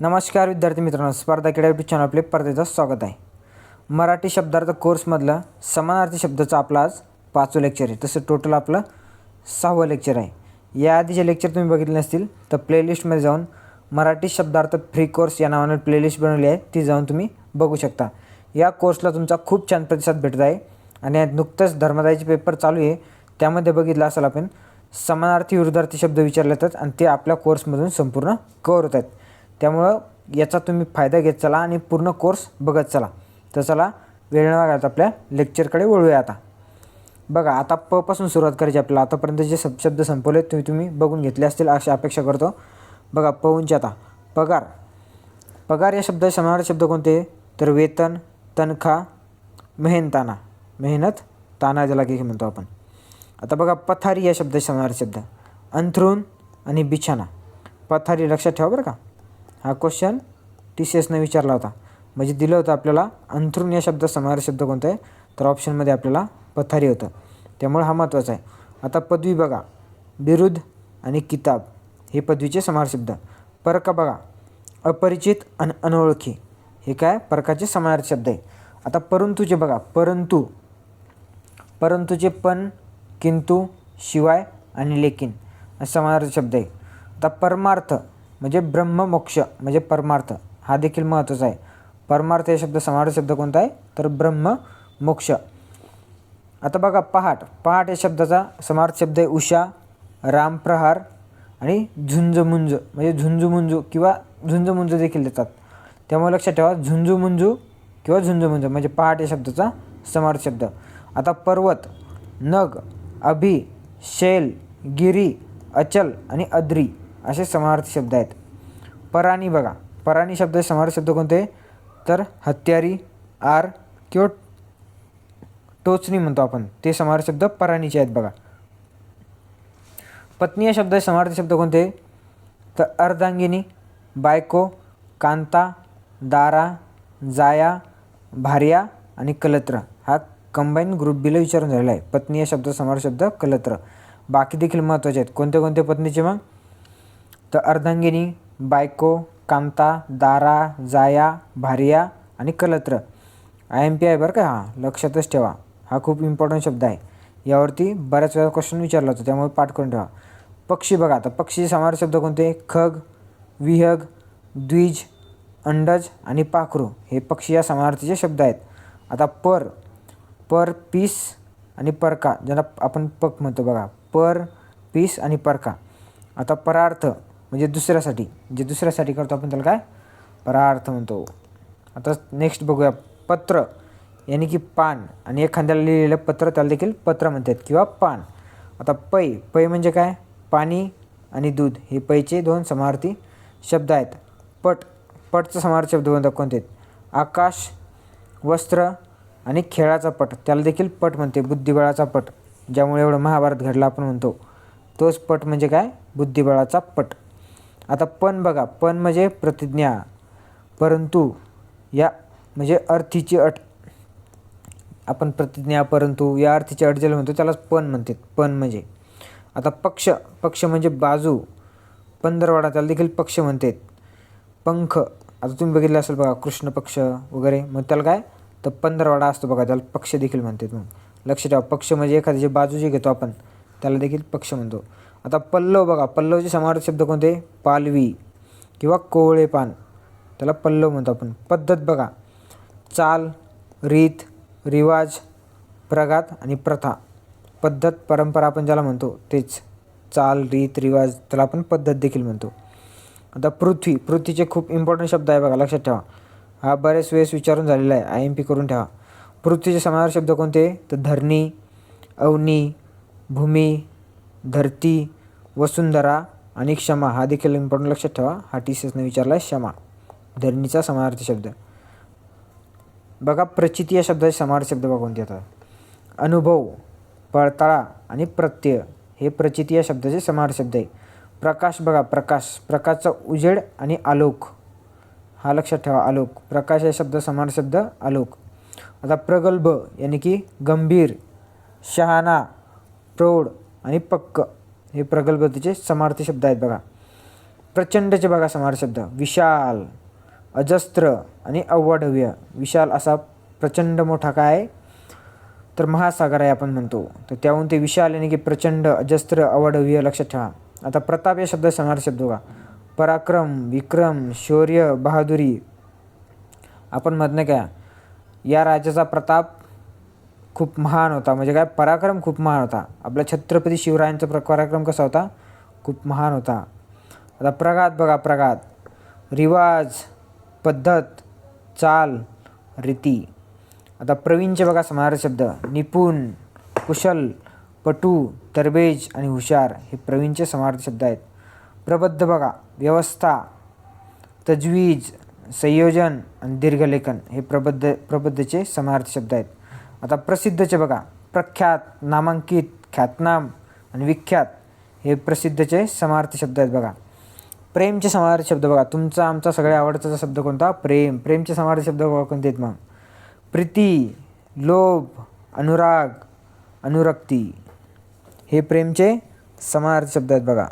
नमस्कार विद्यार्थी मित्रांनो स्पर्धा क्रीडा यूट्यूब चॅनल आपले स्पर्धेचं स्वागत आहे. मराठी शब्दार्थ कोर्समधलं समानार्थी शब्दाचं आपलं आज पाचवं लेक्चर आहे. तसं टोटल आपलं सहावं लेक्चर आहे. या आधीचे लेक्चर तुम्ही बघितले नसतील तर प्लेलिस्टमध्ये जाऊन मराठी शब्दार्थ फ्री कोर्स या नावानं प्लेलिस्ट बनवली आहे. ती जाऊन तुम्ही बघू शकता. या कोर्सला तुमचा खूप छान प्रतिसाद भेटत आहे आणि यात नुकतंच धर्मदायचे पेपर चालू आहे. त्यामध्ये बघितलं असाल आपण समानार्थी विरुद्धार्थी शब्द विचारले जातात आणि ते आपल्या कोर्समधून संपूर्ण कवर होत आहेत. त्यामुळं याचा तुम्ही फायदा घेत चला आणि पूर्ण कोर्स बघत चला. तर चला वेळ न घालता आपल्या लेक्चरकडे वळूया आता. बघा आता प पासून सुरुवात करायची आपल्याला. आतापर्यंत जे सब शब्द संपवले तुम्ही तुम्ही बघून घेतले असतील अशी अपेक्षा करतो. बघा प उंची आता. पगार. पगार या शब्द समानार्थी शब्द कोणते? तर वेतन तनखा मेहनताना. मेहनत ताना ज्याला की म्हणतो आपण. आता बघा पथारी या शब्द समानार्थी शब्द. अंथरूण आणि बिछाना. पथारी लक्षात ठेवा बरं का. हा क्वेश्चन टी सी एसनं विचारला होता. म्हणजे दिलं होतं आपल्याला अंथरूण या शब्द समाहार शब्द कोणता आहे? तर ऑप्शनमध्ये आपल्याला पथारी होतं. त्यामुळे हा महत्त्वाचा आहे. आता पदवी बघा. बिरुद आणि किताब हे पदवीचे समाहार शब्द. परका बघा. अपरिचित अन अनोळखी. हे काय? परकाचे समाहार शब्द आहे. आता परंतुचे बघा. परंतु. परंतुचे पण किंतु शिवाय आणि लेकिन समाहार समानार्थी शब्द आहे. आता परमार्थ. म्हणजे ब्रह्ममोक्ष म्हणजे परमार्थ. हा देखील महत्त्वाचा आहे. परमार्थ हे शब्द समार्थ शब्द कोणता आहे? तर ब्रह्म मोक्ष. आता बघा पहाट. पहाट या शब्दाचा समार्थ शब्द आहे. उषा रामप्रहार आणि झुंजमुंज म्हणजे झुंजुमुंजू किंवा झुंजमुंज देखील देतात. त्यामुळे लक्षात ठेवा झुंजुमुंजू किंवा झुंजमुंज म्हणजे पहाट या शब्दाचा समार्थ शब्द. आता पर्वत नग अभि शैल गिरी अचल आणि अद्री. असे समानार्थी शब्द आहेत. पराणी बघा. पराणी शब्द समानार्थी शब्द कोणते? तर हत्यारी आर किंवा टोचणी म्हणतो आपण. ते समानार्थी शब्द पराणीचे आहेत बघा. पत्नी या शब्द समानार्थी शब्द कोणते? तर अर्धांगिनी बायको कांता दारा जाया भार्या आणि कलत्र. हा कंबाईन ग्रुप बीला विचारून झालेला आहे. पत्नी या शब्द समार शब्द कलत्र. बाकी देखील महत्त्वाचे आहेत. कोणते कोणते पत्नीचे मग? तर अर्धांगिनी बायको कांता दारा जाया भारिया आणि कलत्र. आय एम पी आहे बरं का? हा लक्षातच ठेवा. हा खूप इम्पॉर्टंट शब्द आहे. यावरती बऱ्याच वेळा क्वेश्चन विचारला होता त्यामुळे पाठ करून ठेवा. पक्षी बघा आता पक्षी समार शब्द कोणते? खग विहग द्विज अंडज आणि पाखरू. हे पक्षी या समानार्थीचे शब्द आहेत. आता पर पर पीस आणि परका. ज्याला आपण पक म्हणतो बघा. पर पीस आणि परका. आता परार्थ. म्हणजे दुसऱ्यासाठी जे दुसऱ्यासाठी करतो आपण त्याला काय? परार्थ म्हणतो. आता नेक्स्ट बघूया. पत्र. यानी की पान. आणि एखाद्याला लिहिलेलं पत्र त्याला देखील पत्र म्हणतात किंवा पान. आता पै. पै म्हणजे काय? पाणी आणि दूध. हे पैचे दोन समार्थी शब्द आहेत. पट. पटचा समार्थी शब्द म्हणतात कोणते? आहेत आकाश वस्त्र आणि खेळाचा पट. त्याला देखील पट म्हणते. बुद्धिबळाचा पट. ज्यामुळे एवढं महाभारत घडला आपण म्हणतो. तोच पट म्हणजे काय? बुद्धिबळाचा पट. आता पण बघा पण म्हणजे प्रतिज्ञा. परंतु या म्हणजे अर्थीची अट आपण प्रतिज्ञा परंतु या अर्थीची अट ज्याला म्हणतो त्यालाच पण म्हणतात. पण म्हणजे आता पक्ष पक्ष म्हणजे बाजू. पंधरवाडा त्याला देखील पक्ष म्हणतात. पंख आता तुम्ही बघितलं असेल बघा कृष्ण पक्ष वगैरे मग त्याला काय? तर पंधरवाडा असतो बघा त्याला पक्ष देखील म्हणतात मग. लक्ष ठेवा पक्ष म्हणजे एखाद्याची बाजू जे घेतो आपण त्याला देखील पक्ष म्हणतो. आता पल्लव बघा पल्लवचे समानार्थी शब्द कोणते? पालवी किंवा कोवळेपान. त्याला पल्लव म्हणतो आपण. पद्धत बघा. चाल रीत रिवाज प्रघात आणि प्रथा. पद्धत परंपरा आपण ज्याला म्हणतो तेच. चाल रीत रिवाज त्याला आपण पद्धत देखील म्हणतो. आता पृथ्वी पृथ्वीचे खूप इम्पॉर्टंट शब्द आहे बघा लक्षात ठेवा. हा बरेच वेळेस विचारून झालेला आहे. आय एम पी करून ठेवा. पृथ्वीचे समानार्थी शब्द कोणते? तर धरणी अवनी भूमी धरती वसुंधरा आणि क्षमा हा देखील इम्पॉर्टंट लक्षात ठेवा. हा टी सी एसने विचारला आहे क्षमा. धरणीचा समानार्थी शब्द. बघा प्रचिती या शब्दाचे समानार्थी शब्द बघून येतात अनुभव पळताळा आणि प्रत्यय हे प्रचिती या शब्दाचे समानार्थी शब्द आहे. प्रकाश बघा प्रकाश. प्रकाशचा उजेड आणि आलोक. हा लक्षात ठेवा आलोक. प्रकाश या शब्द समान शब्द आलोक. आता प्रगल्भ यानी की गंभीर शहाणा प्रौढ आणि पक्क. हे प्रगल्भतेचे समार्थी शब्द आहेत बघा. प्रचंडचे बघा समार शब्द. विशाल अजस्त्र आणि अवाढव्य विशाल असा प्रचंड मोठा काय? आहे? तर महासागर आहे आपण म्हणतो. तर त्याहून ते विशाल यानी की प्रचंड अजस्त्र अवाढव्य लक्षात ठेवा. आता प्रताप या शब्द समार शब्द बघा. पराक्रम विक्रम शौर्य बहादुरी. आपण म्हणणं काय या राजाचा प्रताप खूप महान होता. म्हणजे काय पराक्रम खूप महान होता. आपल्या छत्रपती शिवरायांचा प्र पराक्रम कसा होता? खूप महान होता. आता प्रघात बघा प्रघात. रिवाज पद्धत चाल रीती. आता प्रवीणचे बघा समाहार शब्द. निपुण कुशल पटू तरबेज आणि हुशार हे प्रवीणचे समार्थ शब्द आहेत. प्रबद्ध बघा. व्यवस्था तजवीज संयोजन आणि दीर्घलेखन हे प्रबद्ध प्रबद्धचे समार्थ शब्द आहेत. आता प्रसिद्धचे बघा प्रख्यात नामांकित ख्यातनाम आणि विख्यात हे प्रसिद्धचे समार्थ शब्द आहेत बघा. प्रेमचे समार्थ शब्द बघा. तुमचा आमचा सगळ्या आवडताचा शब्द कोणता? प्रेम. प्रेमचे समार्थ शब्द बघा कोणते आहेत मग? प्रीती लोभ अनुराग अनुरक्ती. हे प्रेमचे समार्थ शब्द आहेत बघा.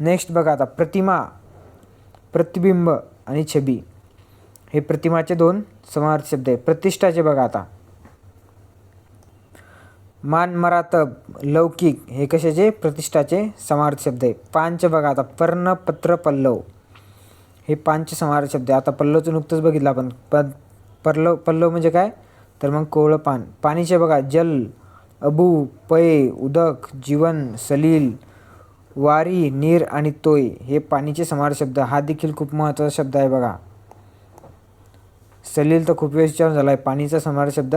नेक्स्ट बघा आता प्रतिमा प्रतिबिंब आणि छबी. हे प्रतिमाचे दोन समार्थ शब्द आहे प्रतिष्ठाचे बघा आता. मान मरातब लौकिक हे कशाचे? प्रतिष्ठाचे समार्थ शब्द आहे पांच बघा आता. पर्ण पत्र पल्लव. हे पांच समार्थ शब्द आहे आता पल्लवचं नुकतंच बघितलं आपण. प पल्लव पल्लव म्हणजे काय? तर मग कोवळं पान. पाणीचे बघा. जल अबू पये उदक जीवन सलील वारी नीर आणि तोय हे पाणीचे समार शब्द. हा देखील खूप महत्त्वाचा शब्द आहे बघा. सलील तर खूप वेळेस विचारून झाला आहे पाणीचा समार शब्द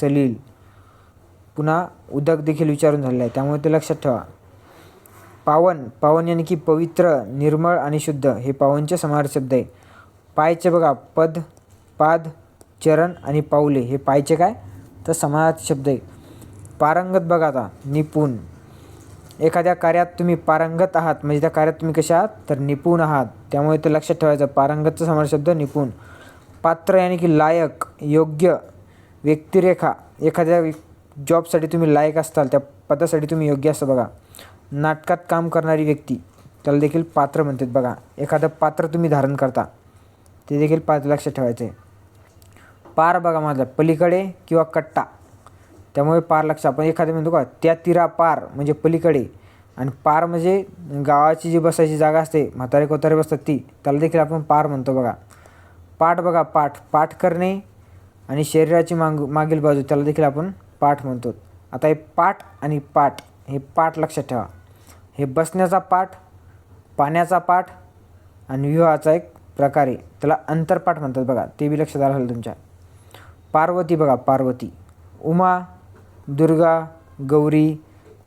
सलील. पुन्हा उदक देखील विचारून झालेला आहे. त्यामुळे ते लक्षात ठेवा. पावन. पावन यानी की पवित्र निर्मळ आणि शुद्ध. हे पावनचे समार शब्द आहे. पायचे बघा. पद पाद चरण आणि पाऊले. हे पायचे काय? तर समानार्थी शब्द आहे. पारंगत बघा आता. निपुण. एखाद्या कार्यात तुम्ही पारंगत आहात. म्हणजे त्या कार्यात तुम्ही कशा आहात? तर निपुण आहात. त्यामुळे ते लक्षात ठेवायचं. पारंगतचा समार शब्द निपुण. पात्र यानी की लायक योग्य व्यक्तिरेखा. एखाद्या जॉबसाठी तुम्ही लायक असताल त्या पदासाठी तुम्ही योग्य असता बघा. नाटकात काम करणारी व्यक्ती त्याला देखील पात्र म्हणतात बघा. एखादं पात्र तुम्ही धारण करता ते देखील पात्र लक्षात ठेवायचं. आहे पार बघा माझा पलीकडे किंवा कट्टा. त्यामुळे पार लक्ष आपण एखादं म्हणतो का त्या तिरा पार म्हणजे पलीकडे. आणि पार म्हणजे गावाची जी बसायची जागा असते म्हातारे कोतारे बसतात ती त्याला देखील आपण पार म्हणतो बघा. पाठ बघा पाठ पाठ करणे आणि शरीराची माग मागील बाजू त्याला देखील आपण पाठ म्हणतो. आता हे पाठ आणि पाठ हे पाठ लक्षात ठेवा. हे बसण्याचा पाठ पाण्याचा पाठ आणि विवाहाचा एक प्रकार आहे. त्याला अंतरपाठ म्हणतात बघा. ते बी लक्षात आलं तुमच्या. पार्वती बघा पार्वती. उमा दुर्गा गौरी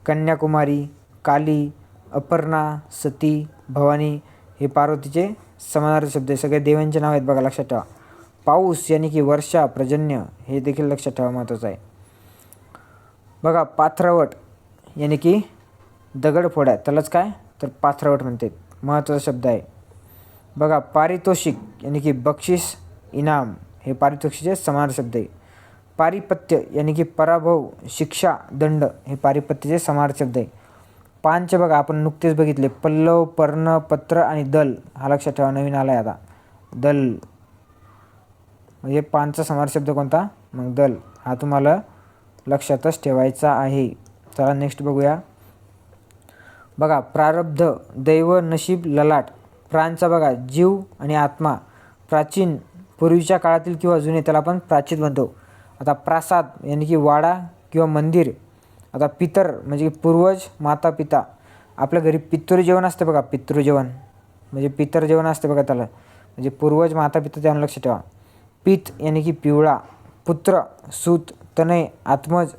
कन्याकुमारी काली अपर्णा सती भवानी हे पार्वतीचे समानार्थी शब्द आहे. सगळे देवांचे नाव आहेत बघा लक्षात ठेवा. पाऊस यानी की वर्षा प्रजन्य हे देखील लक्षात ठेवा महत्त्वाचं आहे. बघा पाथरवट यानी की दगडफोड्या. त्यालाच काय? तर पाथरवट म्हणतात. महत्त्वाचा शब्द आहे. बघा पारितोषिक यानी की बक्षीस इनाम हे पारितोषिकचे समान शब्द आहे. पारिपत्य यानी की पराभव शिक्षा दंड हे पारिपत्याचे समान शब्द आहे. पांच बघा आपण नुकतेच बघितले. पल्लव पर्ण पत्र आणि दल. हा लक्षात ठेवा नवीन आला आहे आता. दल. म्हणजे पानचा समार शब्द कोणता? मग दल. हा तुम्हाला लक्षातच ठेवायचा आहे. चला नेक्स्ट बघूया. बघा प्रारब्ध दैव नशीब ललाट. प्राणचा बघा जीव आणि आत्मा. प्राचीन पूर्वीच्या काळातील किंवा जुने त्याला आपण प्राचीन म्हणतो. आता प्रासाद यानी की वाडा किंवा मंदिर आता पितर म्हणजे पूर्वज माता पिता. आपल्या घरी पितृ जेवण असते बघा पितृ जेवण. म्हणजे पितर जेवण असते बघा त्याला. म्हणजे पूर्वज माता पिता त्याला लक्ष ठेवा. पित यानी की पिवळा. पुत्र सूत तनय आत्मज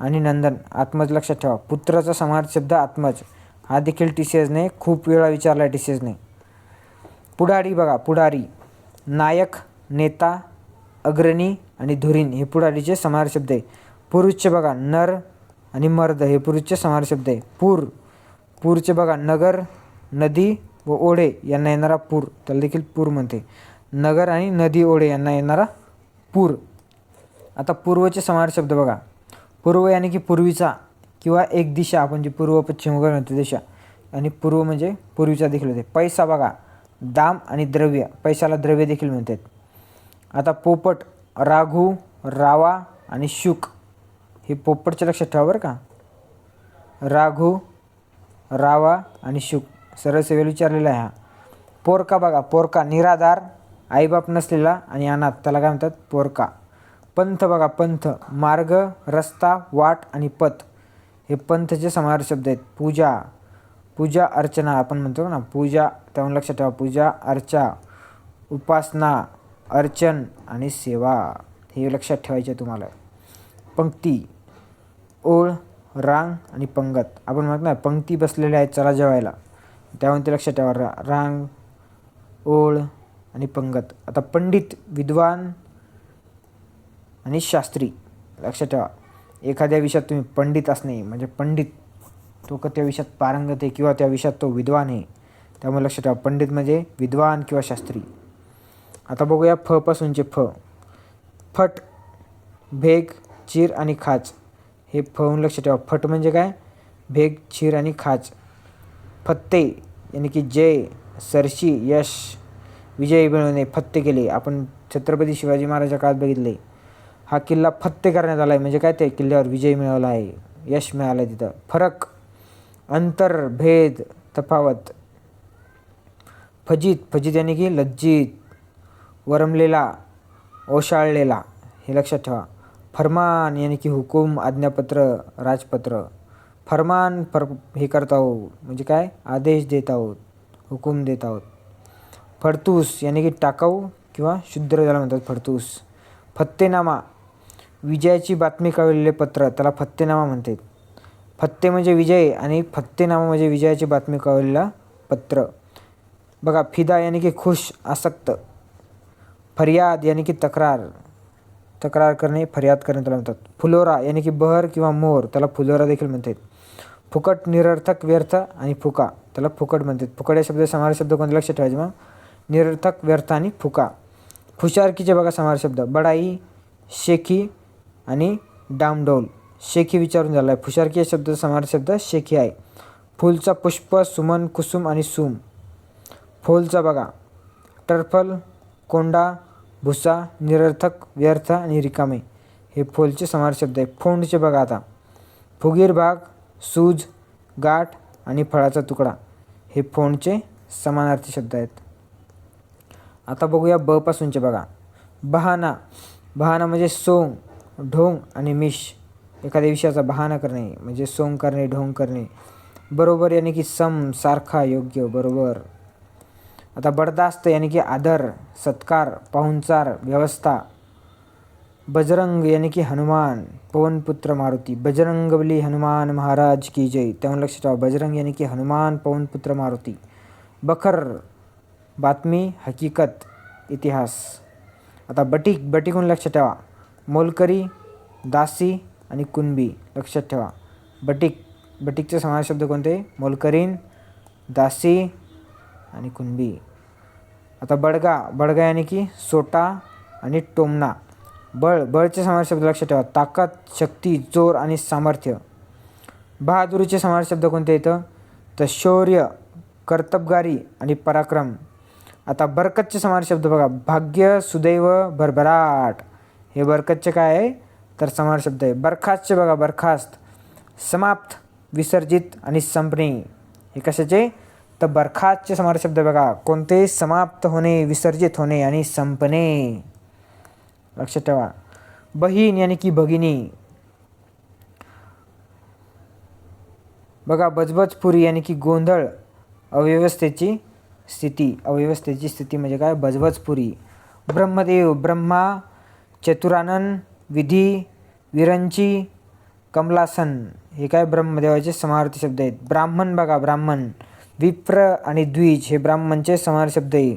आणि नंदन. आत्मज लक्षात ठेवा. पुत्राचा समार्थ शब्द आत्मज. हा देखील टी सी एसने खूप वेळा विचारला आहे टी सी एसने पुढारी बघा पुढारी. नायक नेता अग्रणी आणि धुरीण हे पुढारीचे समार शब्द आहे. पुरुषचे बघा नर आणि मर्द हे पुरुषचे समार शब्द आहे. पूर. पूरचे बघा नगर नदी व ओढे यांना येणारा पूर. त्याला देखील पूर म्हणते. नगर आणि नदी ओढे यांना येणारा पूर. आता पूर्वचे समार शब्द बघा. पूर्व यानी की पूर्वीचा किंवा एक दिशा. आपण जी पूर्व पश्चिम वगैरे म्हणतो दिशा आणि पूर्व म्हणजे पूर्वीचा देखील होते. पैसा बघा. दाम आणि द्रव्य. पैशाला द्रव्य देखील म्हणतात. आता पोपट राघू रावा आणि शुक. हे पोपटच्या लक्षात ठेवा बरं का. राघू रावा आणि शुक सरळ सेवेल विचारलेला आहे हा. पोरका बघा पोरका. निराधार आईबाप नसलेला आणि अनाथ. त्याला काय म्हणतात? पोरका. पंथ बघा पंथ. मार्ग रस्ता वाट आणि पथ. हे पंथचे समाहार शब्द आहेत. पूजा. पूजा अर्चना. आपण म्हणतो ना पूजा. त्यामुळे लक्षात ठेवा. पूजा अर्चा. उपासना अर्चन आणि सेवा. हे लक्षात ठेवायचे आहे तुम्हाला. पंक्ती. ओळ रांग आणि पंगत. आपण म्हणत ना पंक्ती बसलेल्या आहेत चला जेवायला. त्यामुळे ते लक्षात ठेवा रा रांग ओळ आणि पंगत. आता पंडित विद्वान आणि शास्त्री लक्षात ठेवा. एखाद्या विषयात तुम्ही पंडित असणे म्हणजे पंडित तो का त्या विषयात पारंगत आहे किंवा त्या विषयात तो विद्वान आहे त्यामुळे लक्षात ठेवा. पंडित म्हणजे विद्वान किंवा शास्त्री. आता बघूया फ पासूनचे फ. फट भेग चीर आणि खाच हे फहून लक्षात ठेवा. फट म्हणजे काय? भेग छीर आणि खाच. फत्ते यानी की जय सरशी यश विजय मिळवणे फत्ते केले. आपण छत्रपती शिवाजी महाराजाच्या काळात बघितले. हा किल्ला फत्ते करण्यात आला आहे म्हणजे काय? ते किल्ल्यावर विजय मिळवला आहे. यश मिळालं आहे तिथं. फरक अंतर भेद तफावत. फजित फजित यानी की लज्जित वरमलेला ओशाळलेला. हे लक्षात ठेवा. फरमान यानी की हुकूम आज्ञापत्र राजपत्र. फरमान फर हे करत आहोत म्हणजे काय? आदेश देत आहोत हुकूम देत आहोत फडतूस यानी की टाकाऊ किंवा शुद्ध ज्याला म्हणतात फडतूस. फत्तेनामा. विजयाची बातमी कळलेले पत्र त्याला फत्तेनामा म्हणतात. फत्ते म्हणजे विजय आणि फत्तेनामा म्हणजे विजयाची बातमी कळलेला पत्र. बघा फिदा यानी की खुश आसक्त. फरियाद यानी की तक्रार. तक्रार करणे फरियाद करणे त्याला म्हणतात. फुलोरा यानी की बहर किंवा मोर त्याला फुलोरा देखील म्हणतात. फुकट निरर्थक व्यर्थ आणि फुका त्याला फुकट म्हणतात. फुकट या शब्द समार शब्द कोणते? लक्षात ठेवायचे मग निरर्थक व्यर्थ आणि फुका. फुशारकीचे बघा समार शब्द. बडाई शेखी आणि डामडौल. शेखी विचारून झाला आहे फुशारकी या शब्द समार शब्द शेखी आहे. फुलचा पुष्प सुमन कुसुम आणि सुम. फोलचा बघा. टर्फल कोंडा भुसा निरर्थक व्यर्थ आणि रिकामे. हे फोलचे समार शब्द आहे फोंडचे बघा आता. फुगीर भाग सूज गाठ आणि फळाचा तुकडा. हे फोंडचे समानार्थी शब्द आहेत. आता बघूया ब पासूनचे बघा. बहाणा बहाणा म्हणजे सोंग ढोंग आणि मिश. एखाद्या विषयाचा बहाणा करणे म्हणजे सोंग करणे ढोंग करणे. बरोबर यानी की सम सारखा योग्य बरोबर. आता बडदास्त यानी की आदर सत्कार पाहुणचार व्यवस्था. बजरंग यानी की हनुमान पवनपुत्र मारुती. बजरंगबली हनुमान महाराज की जय. त्यामुळे लक्षात ठेवा बजरंग यानी की हनुमान पवनपुत्र मारुती. बखर बातमी हकीकत इतिहास. आता बटीक बटीकून लक्षात ठेवा. मोलकरी दासी आणि कुणबी. लक्षात ठेवा. बटीक बटीकचे समाज शब्द कोणते? मोलकरीन दासी आणि कुणबी. आता बडगा बडगा यानी की सोटा आणि टोमणा. बळ बळचे समाज शब्द लक्षात ठेवा. ताकद शक्ती जोर आणि सामर्थ्य. बहादुरीचे समाज शब्द कोणते येतं तर शौर्य कर्तबगारी आणि पराक्रम. आता बरकतचे समाज शब्द बघा. भाग्य सुदैव भरभराट. हे बरकतचे काय आहे? तर समाज शब्द आहे. बरखास्तचे बघा. बरखास्त. समाप्त विसर्जित आणि संपणे. हे कशाचे? तर बरखास्तचे समाज शब्द बघा कोणते समाप्त होणे विसर्जित होणे आणि संपणे लक्षात ठेवा बहीण यानी की भगिनी। बघा बजबजपुरी यानी की गोंधळ। अव्यवस्थेची स्थिती। अव्यवस्थेची स्थिती म्हणजे काय? बजबजपुरी। ब्रह्मदेव ब्रह्मा चतुरानंद विधी विरंची कमलासन। हे काय ब्रह्मदेवाचे समार्थी शब्द आहेत? ब्राह्मण बघा ब्राह्मण। विप्र आणि द्विज हे ब्राह्मणचे समान शब्द आहे.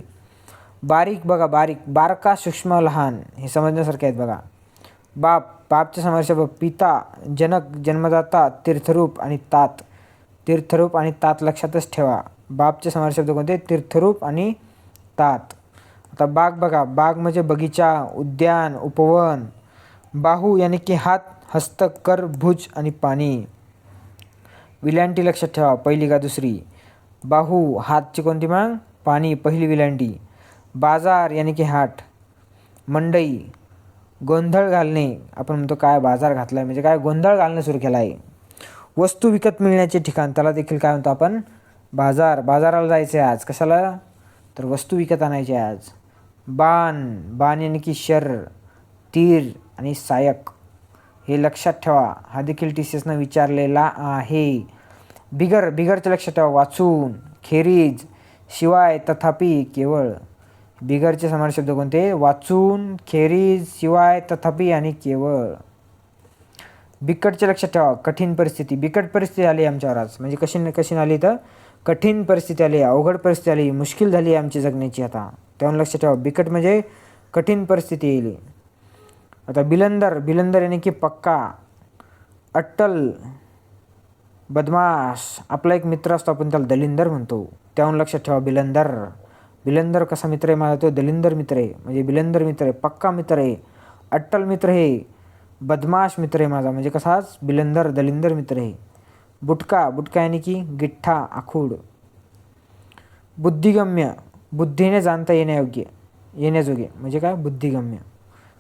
बारीक बघा बारीक. बारका सूक्ष्म लहान. हे समजण्यासारखे आहेत बघा. बाप बापचे समान शब्द पिता जनक जन्मदाता तीर्थरूप आणि तात. तीर्थरूप आणि तात लक्षातच ठेवा. बापचे समान शब्द कोणते? तीर्थरूप आणि तात. आता बाग बघा. बाग म्हणजे बगीचा उद्यान उपवन. बाहू यानी की हात हस्त कर भुज आणि पाणी. विलांटी लक्षात ठेवा. पहिली का दुसरी? बाहू हातची कोणती मांग पाणी पहिली विलांटी बाजार यानी की हाट. मंडई गोंधळ घालणे. आपण म्हणतो काय बाजार घातला आहे म्हणजे काय गोंधळ घालणं सुरू केला आहे वस्तू विकत मिळण्याचे ठिकाण. त्याला देखील काय म्हणतो आपण? बाजार. बाजाराला जायचं आहे आज. कशाला? तर वस्तू विकत आणायची आज. बाण. बाण यानी की शर तीर आणि सायक. हे लक्षात ठेवा. हा देखील टी सी एसनं विचारलेला आहे. बिगर बिगरचं लक्ष ठेवा वाचून खेरीज शिवाय तथापि केवळ. बिगरचे समान शब्द कोणते? वाचून खेरीज शिवाय तथापि आणि केवळ. बिकटचे लक्षात ठेवा कठीण परिस्थिती. बिकट परिस्थिती आली आमच्यावर आज म्हणजे कशी कशी आली तर? कठीण परिस्थिती आली अवघड परिस्थिती आली मुश्किल झाली आमची जगण्याची आता. त्यावर लक्षात ठेवा. बिकट म्हणजे कठीण परिस्थिती येईल आता बिलंदर बिलंदर यानी की पक्का अट्टल बदमाश आपला एक मित्र असतो आपण त्याला दलिंदर म्हणतो. त्याहून लक्षात ठेवा बिलंदर. बिलंदर कसा मित्र आहे माझा? तो दलिंदर मित्र आहे. म्हणजे बिलंदर मित्र आहे पक्का मित्र आहे अट्टल मित्र आहे बदमाश मित्र आहे माझा. म्हणजे कसाच बिलंदर दलिंदर मित्र आहे. बुटका बुटका यानी की गिठ्ठा आखूड. बुद्धिगम्य. बुद्धीने जाणता येण्यायोग्य. येण्याजोगे. म्हणजे काय? बुद्धिगम्य.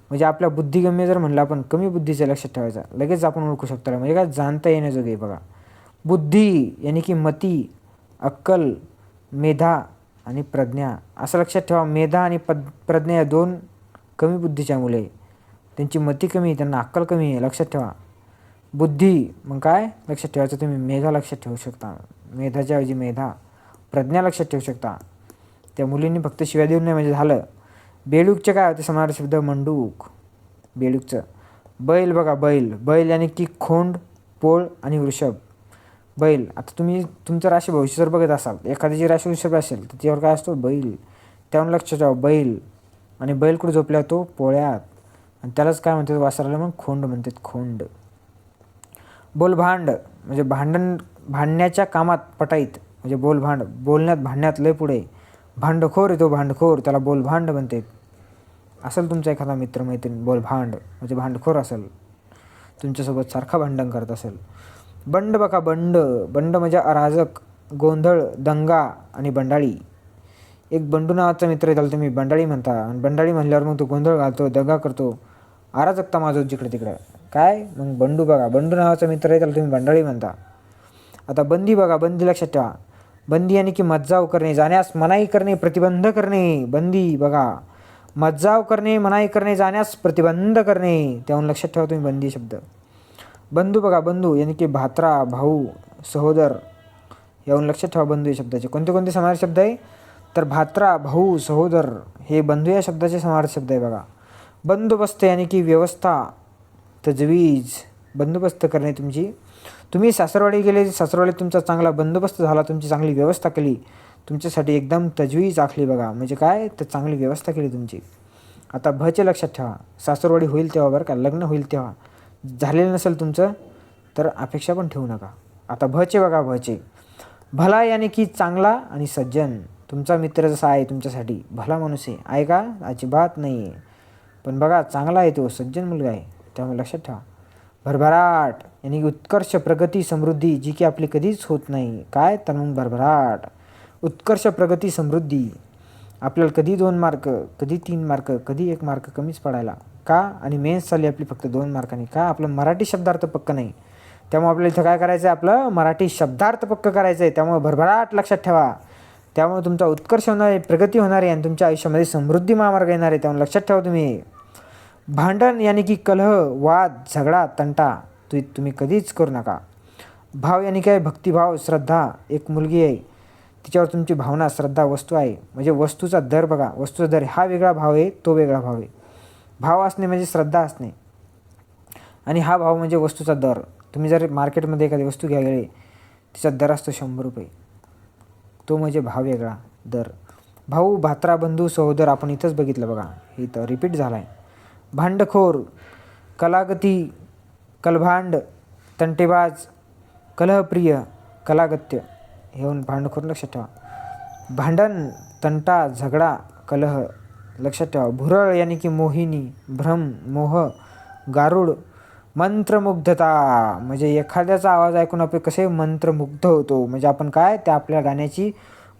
म्हणजे आपल्या बुद्धिगम्य जर म्हणलं आपण कमी बुद्धीचं लक्षात ठेवायचं. लगेच आपण ओळखू शकतो म्हणजे काय? जाणता येण्याजोगे बघा. बुद्धी यानी की मती अक्कल मेधा आणि प्रज्ञा. असं लक्षात ठेवा मेधा आणि पद प्रज्ञा या दोन कमी बुद्धीच्या मुले त्यांची मती कमी आहे, त्यांना अक्कल कमी आहे लक्षात ठेवा. बुद्धी मग काय? लक्षात ठेवायचं तुम्ही मेधा लक्षात ठेवू शकता. मेधाच्या ऐवजी मेधा प्रज्ञा लक्षात ठेवू शकता. त्या मुलींनी फक्त शिव्या देऊन नाही म्हणजे झालं. बेडूकचे काय होते समानार्थी शब्द मंडूक. बेडूकचं. बैल बघा बैल. बैल यानी की खोंड पोळ आणि वृषभ. बैल आता तुम्ही तुमचं राशी भविष्य जर बघत असाल एखाद्याची राशी वृषभ असेल तर त्यावर काय असतो? बैल. त्यावर लक्षात ठेवा बैल. आणि बैल कुठे झोपला तो पोळ्यात. आणि त्यालाच काय म्हणतात? वासराला मग खोंड म्हणतात खोंड. बोलभांड म्हणजे भांडण भांडण्याच्या कामात पटाईत. म्हणजे बोलभांड बोलण्यात भांडण्यात लय पुढे भांडखोर आहे तो भांडखोर. त्याला बोलभांड म्हणतात. असेल तुमचा एखादा मित्र मैत्रीण बोलभांड म्हणजे भांडखोर असेल. तुमच्यासोबत सारखा भांडण करत असेल. बंड बघा बंड बंड म्हणजे अराजक गोंधळ दंगा आणि बंडाळी. एक बंडू नावाचा मित्र आहे त्याला तुम्ही बंडाळी म्हणता. आणि बंडाळी म्हणल्यावर मग तो गोंधळ घालतो दंगा करतो. अराजकता माझं जिकडे तिकडं. काय? मग बंडू बघा. बंडू नावाचा मित्र आहे त्याला तुम्ही बंडाळी म्हणता. आता बंदी बघा बंदी लक्षात ठेवा. बंदी आणि की मज्जाव करणे जाण्यास मनाई करणे प्रतिबंध करणे. बंदी बघा. मज्जाव करणे मनाई करणे जाण्यास प्रतिबंध करणे. त्याहून लक्षात ठेवा तुम्ही बंदी शब्द. बंधू बघा बंधू यानी की भात्रा भाऊ सहोदर याहून लक्षात ठेवा बंधू या शब्दाचे. कोणते कोणते समाज शब्द आहे? तर भात्रा भाऊ सहोदर हे बंधू या शब्दाचे समाज शब्द आहे बघा. बंदोबस्त यानी की व्यवस्था तजवीज बंदोबस्त करणे तुमची. तुम्ही सासरवाडी गेले सासरवाडीत तुमचा चांगला बंदोबस्त झाला तुमची चांगली व्यवस्था केली. तुमच्यासाठी एकदम तजवीज आखली बघा. म्हणजे काय? तर चांगली व्यवस्था केली तुमची. आता भचे लक्षात ठेवा. सासरवाडी होईल तेव्हा बरं का? लग्न होईल तेव्हा. झालेलं नसेल तुमचं तर अपेक्षा पण ठेवू नका. आता भचे बघा भचे. भला याने की चांगला आणि सज्जन. तुमचा मित्र जसा आहे तुमच्यासाठी भला माणूस आहे. आहे का? अजिबात नाही आहे पण बघा चांगला आहे तो सज्जन मुलगा आहे. त्यामुळे लक्षात ठेवा. भरभराट. यानी उत्कर्ष प्रगती समृद्धी जी की आपली कधीच होत नाही. काय? तर मग भरभराट. उत्कर्ष प्रगती समृद्धी. आपल्याला कधी दोन मार्क कधी तीन मार्क कधी एक मार्क कमीच पडायला. का? आणि मेन्स चालली आपली फक्त दोन मार्कांनी. का? आपलं मराठी शब्दार्थ पक्क नाही. त्यामुळे आपल्याला इथं काय करायचं आहे आपलं मराठी शब्दार्थ पक्क करायचं आहे त्यामुळे भरभराट लक्षात ठेवा. त्यामुळे तुमचा उत्कर्ष होणार आहे प्रगती होणार आहे आणि तुमच्या आयुष्यामध्ये समृद्धी महामार्ग येणार आहे त्यामुळे लक्षात ठेवा तुम्ही. भांडण यानी की कलह वाद झगडा तंटा तु तुम्ही कधीच करू नका. भाव यानी काय? भक्तिभाव श्रद्धा. एक मुलगी आहे. तिच्यावर तुमची भावना श्रद्धा वस्तू आहे. म्हणजे वस्तूचा दर बघा. वस्तूचा दर हा वेगळा भाव आहे तो वेगळा भाव आहे. भाव असणे म्हणजे श्रद्धा असणे. आणि हा भाव म्हणजे वस्तूचा दर. तुम्ही जर मार्केटमध्ये एखादी वस्तू घ्या गेले तिचा दर असतो शंभर रुपये. तो म्हणजे भाव वेगळा दर. भाऊ भात्रा बंधू सहोदर आपण इथंच बघितलं बघा. इथं रिपीट झाला आहे भांडखोर कलागती कलभांड तंटेबाज कलहप्रिय कलागत्य. हे भांडखोर लक्षात ठेवा. भांडण तंटा झगडा कलह लक्षात ठेवा. भुरळ यानी की मोहिनी भ्रम मोह गारुड मंत्रमुग्धता. म्हणजे एखाद्याचा आवाज ऐकून आपण कसे मंत्रमुग्ध होतो. म्हणजे आपण काय? त्या आपल्या गाण्याची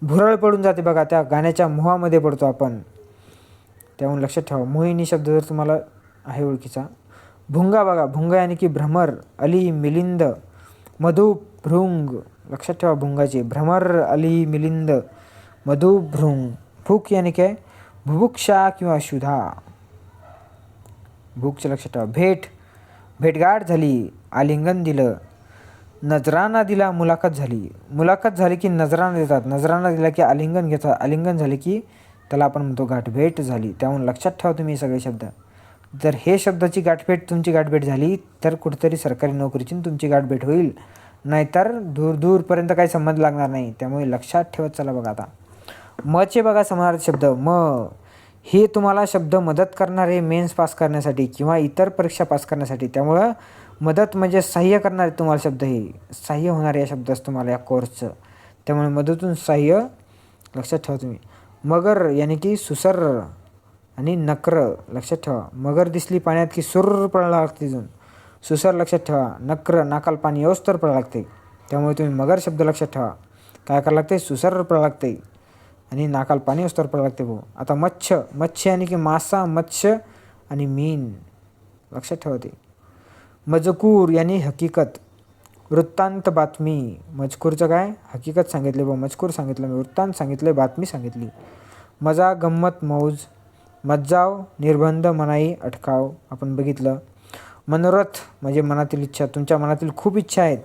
भुरळ पडून जाते बघा. त्या गाण्याच्या मोहामध्ये पडतो आपण. त्यामुळे लक्षात ठेवा. मोहिनी शब्द जर तुम्हाला आहे ओळखीचा. भुंगा बघा. भुंगा यानी की भ्रमर अली मिलिंद मधु भृंग लक्षात ठेवा भुंगाचे. भ्रमर अली मिलिंद मधुभृंग फूक यानी काय? भुभुक्षा किंवा शुधा. भूकचे लक्षात ठेवा भेट. भेटगाठ झाली आलिंगन दिलं. नजराना दिला मुलाखत झाली. मुलाखत झाली की नजराना देतात. नजराना दिला की आलिंगन घेतात. आलिंगन झाले की त्याला आपण म्हणतो गाठभेट झाली. त्यामुळे लक्षात ठेवा तुम्ही सगळे शब्द. जर हे शब्दाची गाठभेट तुमची गाठभेट झाली तर कुठेतरी सरकारी नोकरीची तुमची गाठभेट होईल. नाहीतर दूर दूरपर्यंत काही संबंध लागणार नाही. त्यामुळे लक्षात ठेवत चला बघा आता. मचे बघा समानार्थी शब्द. म हे तुम्हाला शब्द मदत करणारे मेन्स पास करण्यासाठी किंवा इतर परीक्षा पास करण्यासाठी. त्यामुळं मदत म्हणजे सहाय्य करणारे तुम्हाला शब्द हे सहाय्य होणारे या शब्द असतो तुम्हाला या कोर्सचं. त्यामुळे मदतून सहाय्य लक्षात ठेवा तुम्ही. मगर यानी की सुसर आणि नक्र लक्षात ठेवा. मगर दिसली पाण्यात की सुर पडायला लागते तिथून सुसर लक्षात ठेवा. नक्र नाकाल पाणी व्यवस्थर पडायला लागते. त्यामुळे तुम्ही मगर शब्द लक्षात ठेवा. काय करायला लागते? सुसर पडायला लागते. आणि नाकाल पाणी उस्तर पडायला लागते भाऊ. आता मच्छ मच्छ आणि की मासा मत्स्य आणि मीन. लक्षात ठेवा ते. मजकूर यांनी हकीकत. वृत्तांत बातमी. मजकूरचं काय? हकीकत सांगितले भाऊ. मजकूर सांगितलं मी. वृत्तांत सांगितले बातमी सांगितली. मजा गंमत मौज. मज्जाव निर्बंध मनाई अटकाव. आपण बघितलं. मनोरथ म्हणजे मनातील इच्छा. तुमच्या मनातील खूप इच्छा आहेत.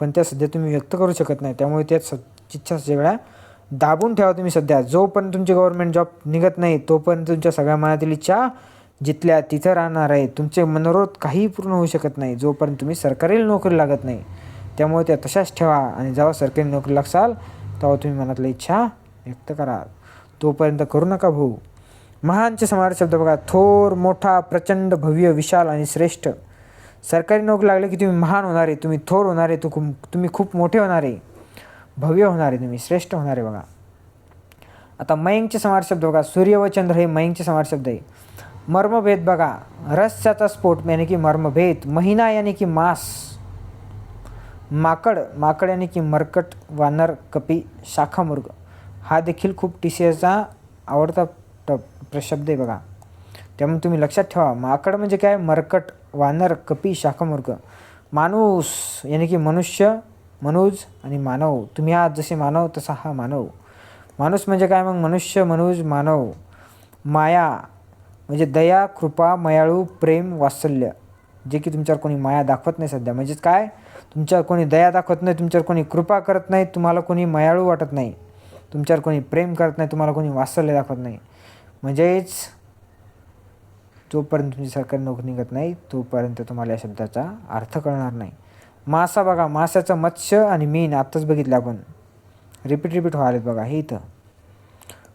पण त्या सध्या तुम्ही व्यक्त करू शकत नाही. त्यामुळे त्या स इच्छा सगळ्या दाबून ठेवा तुम्ही सध्या. जोपर्यंत तुमची गव्हर्नमेंट जॉब निघत नाही तोपर्यंत तुमच्या सगळ्या मनातील इच्छा जिथल्या तिथं राहणार आहे तुमचे मनोरथ काहीही पूर्ण होऊ शकत नाही. जोपर्यंत तुम्ही सरकारी नोकरी लागत नाही त्यामुळे त्या तशाच ठेवा आणि जेव्हा सरकारी नोकरी लागसाल तेव्हा तुम्ही मनातल्या इच्छा व्यक्त करा. तोपर्यंत करू नका भाऊ. महानचे समार शब्द बघा थोर मोठा प्रचंड भव्य विशाल आणि श्रेष्ठ. सरकारी नोकरी लागले की तुम्ही महान होणार आहे तुम्ही थोर होणार आहे तू खूप तुम्ही खूप मोठे होणार आहे. भव्य होणारे तुम्ही श्रेष्ठ होणारे बघा. आता मयंकचे समारशब्द बघा. सूर्य व चंद्र हे मयंकचे समाज शब्द आहे. मर्मभेद बघा. रस्याचा स्फोट यानी की मर्मभेद महिना यानी की मास. माकड माकड यानी की मरकट वानर कपी शाखामृग हा देखील खूप टी सी एसचा आवडता ट प्रशब्द आहे बघा. त्यामुळे तुम्ही लक्षात ठेवा. माकड म्हणजे काय? मरकट वानर कपी शाखामृग माणूस यानी की मनुष्य मनुज आणि मानव. तुम्ही आहात जसे मानव तसा हा मानव. माणूस म्हणजे काय? मग मनुष्य मनुज मानव. माया म्हणजे दया कृपा मयाळू प्रेम वात्सल्य. जे की तुमच्यावर कोणी माया दाखवत नाही सध्या. म्हणजेच काय? तुमच्यावर कोणी दया दाखवत नाही तुमच्यावर कोणी कृपा करत नाही तुम्हाला कोणी मयाळू वाटत नाही. तुमच्यावर कोणी प्रेम करत नाही तुम्हाला कोणी वात्सल्य दाखवत नाही. म्हणजेच जोपर्यंत तुमची सरकारी नोकरी निघत नाही तोपर्यंत तुम्हाला या शब्दाचा अर्थ कळणार नाही. मासा बघा मासाचं मत्स्य आणि मीन आत्ताच बघितलं आपण. रिपीट रिपीट व्हायलेत बघा हे इथं.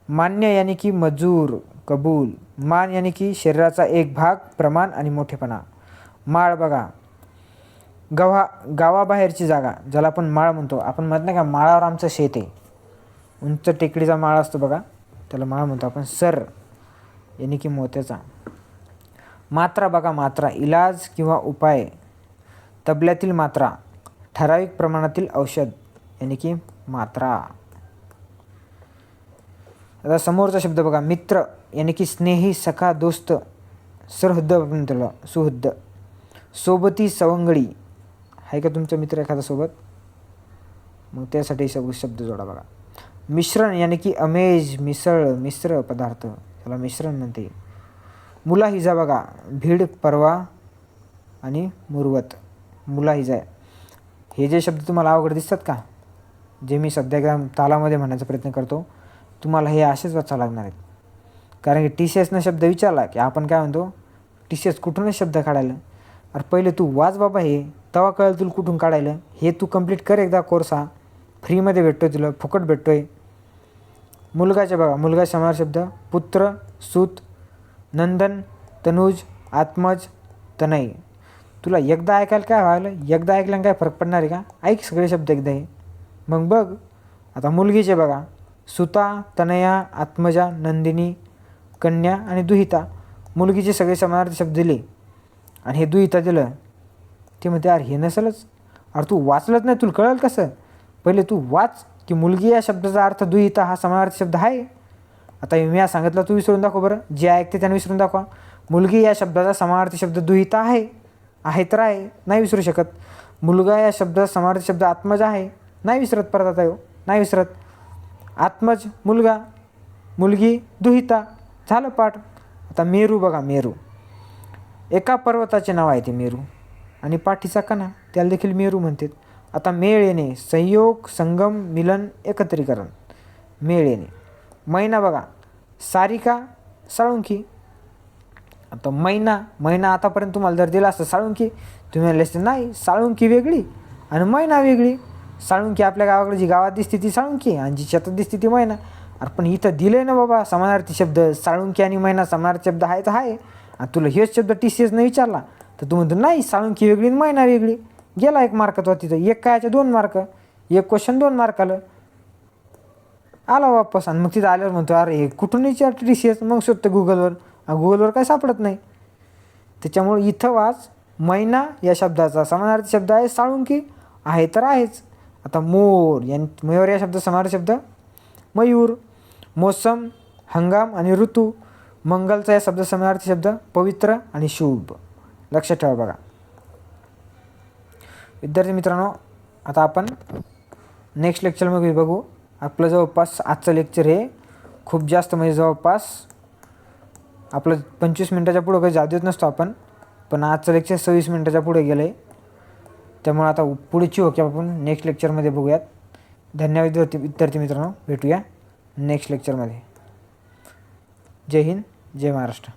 मान्य यानी की मजूर कबूल. मान यानी की शरीराचा एक भाग प्रमाण आणि मोठेपणा. माळ बघा. गव्हा गावाबाहेरची जागा ज्याला आपण माळ म्हणतो. आपण म्हणत नाही का माळावर आमचं शेत आहे. उंच टेकडीचा माळ असतो बघा. त्याला माळ म्हणतो आपण. सर यानी की मोत्याचा. मात्रा बघा मात्रा. इलाज किंवा उपाय. तबल्यातील मात्रा ठराविक प्रमाणातील औषध यानी की मात्रा. आता समोरचा शब्द बघा मित्र यानी की स्नेही सखा दोस्त सरहद्द आपण सुहद्द. सोबती सवंगडी. आहे का तुमचा मित्र एखादा सोबत? मग त्यासाठी सब शब्द जोडा बघा. मिश्रण यानी की अमेज मिसळ मिश्र पदार्थ. त्याला मिश्रण म्हणते. मुला हिजा बघा भीड परवा आणि मुरवत. मुला हीच आहे हे जे शब्द तुम्हाला अवघड दिसतात का? जे मी सध्या तालामध्ये म्हणण्याचा प्रयत्न करतो तुम्हाला हे असेच वाचावं लागणार आहेत. कारण की टी सी एसनं शब्द विचारला की आपण काय म्हणतो? टी सी एस कुठूनच शब्द काढायला? अरे पहिले तू वाच बाबा हे. तवा कळेल तुला कुठून काढायला. हे तू कंप्लीट कर एकदा कोर्स. हा फ्रीमध्ये भेटतो तुला फुकट भेटतो आहे मुलगाच्या बघा मुलगा समार शब्द पुत्र सूत नंदन तनुज आत्मज तनय. तुला एकदा ऐकायला काय व्हायला? एकदा ऐकल्यानं काय फरक पडणार आहे का? ऐक सगळे शब्द एकदा हे. मग बघ आता मुलगीचे बघा. सुता तनया आत्मजा नंदिनी कन्या आणि दुहिता. मुलगीचे सगळे समानार्थी शब्द दिले. आणि हे दुहिता दिलं. ते म्हणते अरे हे नसेलच. अरे तू वाचलंच नाही तुला कळेल कसं? पहिले तू वाच की मुलगी या शब्दाचा अर्थ दुहिता हा समानार्थी शब्द आहे. आता मी सांगितलं तू विसरून दाखव बरं. जे ऐकते त्याने विसरून दाखवा. मुलगी या शब्दाचा समानार्थी शब्द दुहिता आहे. आहे तर आहे नाही विसरू शकत. मुलगा या शब्द समानार्थी शब्द आत्मज आहे नाही विसरत परत आता येऊ नाही विसरत. आत्मज मुलगा मुलगी दुहिता झालं पाठ. आता मेरू बघा मेरू. एका पर्वताचे नाव आहे ते मेरू. आणि पाठीचा कणा त्याला देखील मेरू म्हणतात. आता मेळ येणे संयोग संगम मिलन एकत्रीकरण. मेळ येणे. मैना बघा सारिका साळुंकी आता मैना मैना आतापर्यंत तुम्हाला जर दिला असतं साळुंकी तुम्ही म्हणले असते नाही साळुंकी वेगळी आणि मैना वेगळी. साळुंकी आपल्या गावाकडे जी गावात दिसते ती साळुंकी आणि जी शेतात दिसते ती मैना अरे पण इथं दिले ना बाबा समानार्थी शब्द साळुंकी आणि मैना समानार्थी शब्द आहे तर आहे आणि तुला हेच शब्द टी सी एसनं विचारला तर तू म्हणतो नाही साळुंकी वेगळी आणि मैना वेगळी. गेला एक मार्क तो तिथं. एक कायच्या दोन मार्क एक क्वेश्चन दोन मार्क आलं. आला वापस आणि मग तिथं आल्यावर म्हणतो अरे हे कुठून विचार टी सी एस मग शोधतं गुगलवर गुगलवर काय सापडत नाही. त्याच्यामुळे इथं वाच मैना या शब्दाचा समानार्थी शब्द आहे साळुंकी आहे तर आहेच. आता मोर या मयूर या शब्द समानार्थी शब्द. मयूर मोसम हंगाम आणि ऋतू मंगलचा या शब्द समानार्थी शब्द पवित्र आणि शुभ. लक्षात ठेवा बघा. विद्यार्थी मित्रांनो आता आपण नेक्स्ट लेक्चरमध्ये बघू. आपलं जवळपास आजचं लेक्चर हे खूप जास्त म्हणजे जवळपास आपलं पंचवीस मिनटाच्या पुढं काही जाऊ देत नसतो आपण पण आजचं लेक्चर सव्वीस मिनटाच्या पुढे गेलं आहे त्यामुळे आता पुढची ओके आपण नेक्स्ट लेक्चरमध्ये बघूयात. धन्यवाद विद्यार्थी विद्यार्थी मित्रांनो भेटूया नेक्स्ट लेक्चरमध्ये जय हिंद जय महाराष्ट्र.